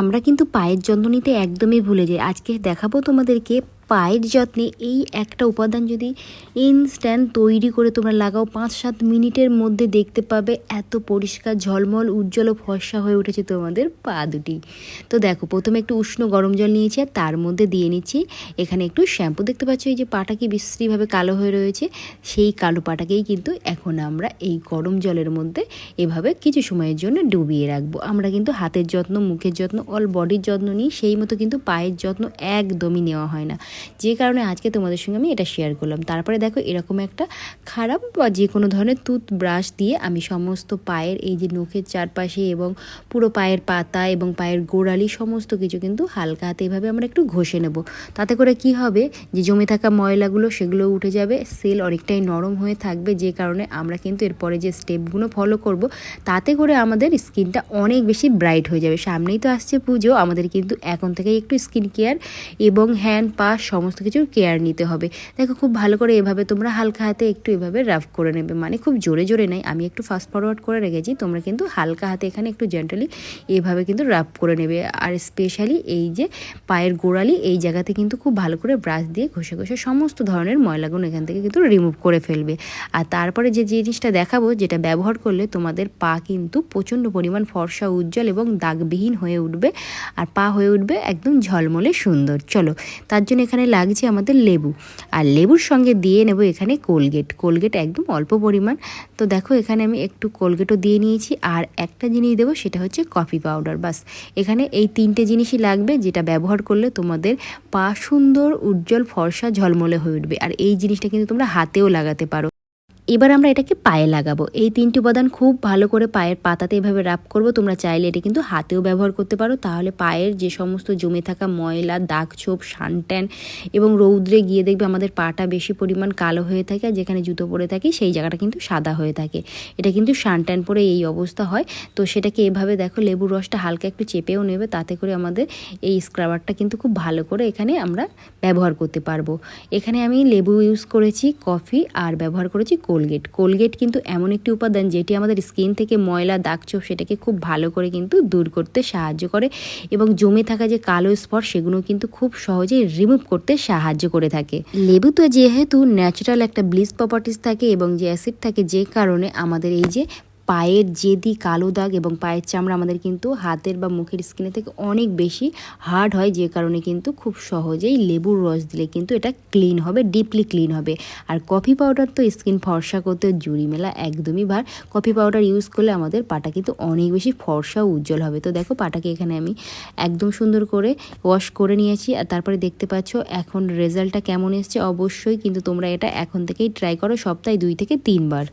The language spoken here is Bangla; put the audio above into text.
আমরা কিন্তু পায়ের যত্ন নিতে একদমই ভুলে যাই। আজকে দেখাবো তোমাদেরকে পায়ের যত্নে এই একটা উপাদান যদি ইনস্ট্যান্ট তৈরি করে তোমরা লাগাও পাঁচ সাত মিনিটের মধ্যে দেখতে পাবে এত পরিষ্কার, ঝলমল, উজ্জ্বল ও ফর্সা হয়ে উঠেছে তোমাদের পা দুটি। তো দেখো, প্রথমে একটু উষ্ণ গরম জল নিয়েছি আর তার মধ্যে দিয়ে নিচ্ছি, এখানে একটু শ্যাম্পু। দেখতে পাচ্ছ এই যে পাটা কি বিশ্রীভাবে কালো হয়ে রয়েছে, সেই কালো পাটাকেই কিন্তু এখন আমরা এই গরম জলের মধ্যে এভাবে কিছু সময়ের জন্য ডুবিয়ে রাখব। আমরা কিন্তু হাতের যত্ন, মুখের যত্ন অল বডির যত্ন নিই, সেই মতো কিন্তু পায়ের যত্ন একদমই নেওয়া হয় না। যে কারণে আজকে তোমাদের সঙ্গে আমি এটা শেয়ার করলাম। তারপরে দেখো এরকম একটা খারাপ বা যে কোনো ধরনের টুথ ব্রাশ দিয়ে আমি সমস্ত পায়ের এই যে নখের চারপাশে এবং পুরো পায়ের পাতা এবং পায়ের গোড়ালি সমস্ত কিছু কিন্তু হালকা হাতে এভাবে আমরা একটু ঘষে নেব। তাতে করে কি হবে? যে জমে থাকা ময়লাগুলো সেগুলো উঠে যাবে সেল অনেকটাই নরম হয়ে থাকবে, যে কারণে আমরা কিন্তু এরপরে যে স্টেপগুলো ফলো করব, তাতে করে আমাদের স্কিনটা অনেক বেশি ব্রাইট হয়ে যাবে। সামনেই তো আসছে পুজো, আমাদের কিন্তু এখন থেকেই একটু স্কিন কেয়ার এবং হ্যান্ড পা সমস্ত কিছুর কেয়ার নিতে হবে। দেখো খুব ভালো করে এভাবে তোমরা হালকা হাতে একটু এভাবে রাফ করে নেবে। মানে খুব জোরে জোরে নাই আমি একটু ফাস্ট ফরওয়ার্ড করে রেখেছি, তোমরা কিন্তু হালকা হাতে এখানে একটু জেন্টালি এভাবে কিন্তু রাফ করে নেবে। আর স্পেশালি এই যে পায়ের গোড়ালি, এই জায়গাতে কিন্তু খুব ভালো করে ব্রাশ দিয়ে ঘষে ঘষে সমস্ত ধরনের ময়লাগুলো এখান থেকে কিন্তু রিমুভ করে ফেলবে। আর তারপরে যে জিনিসটা দেখাবো, যেটা ব্যবহার করলে তোমাদের পা কিন্তু প্রচণ্ড পরিমাণ ফর্সা, উজ্জ্বল এবং দাগবিহীন হয়ে উঠবে। আর পা হয়ে উঠবে একদম ঝলমলে সুন্দর। চলো, তার জন্য এখানে লাগছে আমাদের লেবু। আর লেবুর সঙ্গে দিয়ে নেব এখানে কোলগেট। কোলগেট একদম অল্প পরিমাণ। তো দেখো এখানে আমি একটু কোলগেটও দিয়ে নিয়েছি। আর একটা জিনিস দেবো, সেটা হচ্ছে কফি পাউডার। বাস, এখানে এই তিনটে জিনিসই লাগবে যেটা ব্যবহার করলে তোমাদের পা সুন্দর উজ্জ্বল ফর্সা ঝলমলে হয়ে উঠবে। আর এই জিনিসটা কিন্তু তোমরা হাতেও লাগাতে পারো। এবার আমরা এটাকে পায়ে লাগাবো। এই তিনটি উপাদান খুব ভালো করে পায়ের পাতাতে এভাবে রাপ করব। তোমরা চাইলে এটা কিন্তু হাতেও ব্যবহার করতে পারো। তাহলে পায়ের যে সমস্ত জমে থাকা ময়লা, দাগ ছোপ, সানট্যান এবং রৌদ্রে গিয়ে দেখবে আমাদের পাটা বেশি পরিমাণ কালো হয়ে থাকে আর যেখানে জুতো পরে থাকি সেই জায়গাটা কিন্তু সাদা হয়ে থাকে। এটা কিন্তু সানট্যান পরে এই অবস্থা হয়। তো সেটাকে এভাবে দেখো লেবুর রসটা হালকা একটু চেপেও নেবে, তাতে করে আমাদের এই স্ক্রাবারটা কিন্তু খুব ভালো করে এখানে আমরা ব্যবহার করতে পারব। এখানে আমি লেবু ইউজ করেছি, কফি, আর ব্যবহার করেছি কোলগেট কোলগেট কিন্তু এমন একটি উপাদান যেটি আমাদের স্কিন থেকে ময়লা, দাগছোপ সেটাকে খুব ভালো করে কিন্তু দূর করতে সাহায্য করে এবং জমে থাকা যে কালো স্পট সেগুলো কিন্তু খুব সহজেই রিমুভ করতে সাহায্য করে থাকে। লেবু তো যেহেতু ন্যাচারাল একটা ব্লিচ প্রপার্টিস থাকে এবং যে অ্যাসিড থাকে যে কারণে আমাদের এই যে পায়ের জেদি, কালো দাগ এবং পায়ের চামড়া আমাদের কিন্তু হাতের বা মুখের স্কিনে থেকে অনেক বেশি হার্ড হয়, যে কারণে কিন্তু খুব সহজেই লেবুর রস দিলে কিন্তু এটা ক্লিন হবে ডিপলি ক্লিন হবে। আর কফি পাউডার তো স্কিন ফর্সা করতে জুড়ি মেলা একদমই ভার। কফি পাউডার ইউজ করলে আমাদের পাটা কিন্তু অনেক বেশি ফর্সা উজ্জ্বল হবে। তো দেখো পাটাকে এখানে আমি একদম সুন্দর করে ওয়াশ করে নিয়েছি। আর তারপরে দেখতে পাচ্ছ এখন রেজাল্টটা কেমন এসছে? অবশ্যই কিন্তু তোমরা এটা এখন থেকেই ট্রাই করো, সপ্তাহে দুই থেকে তিনবার।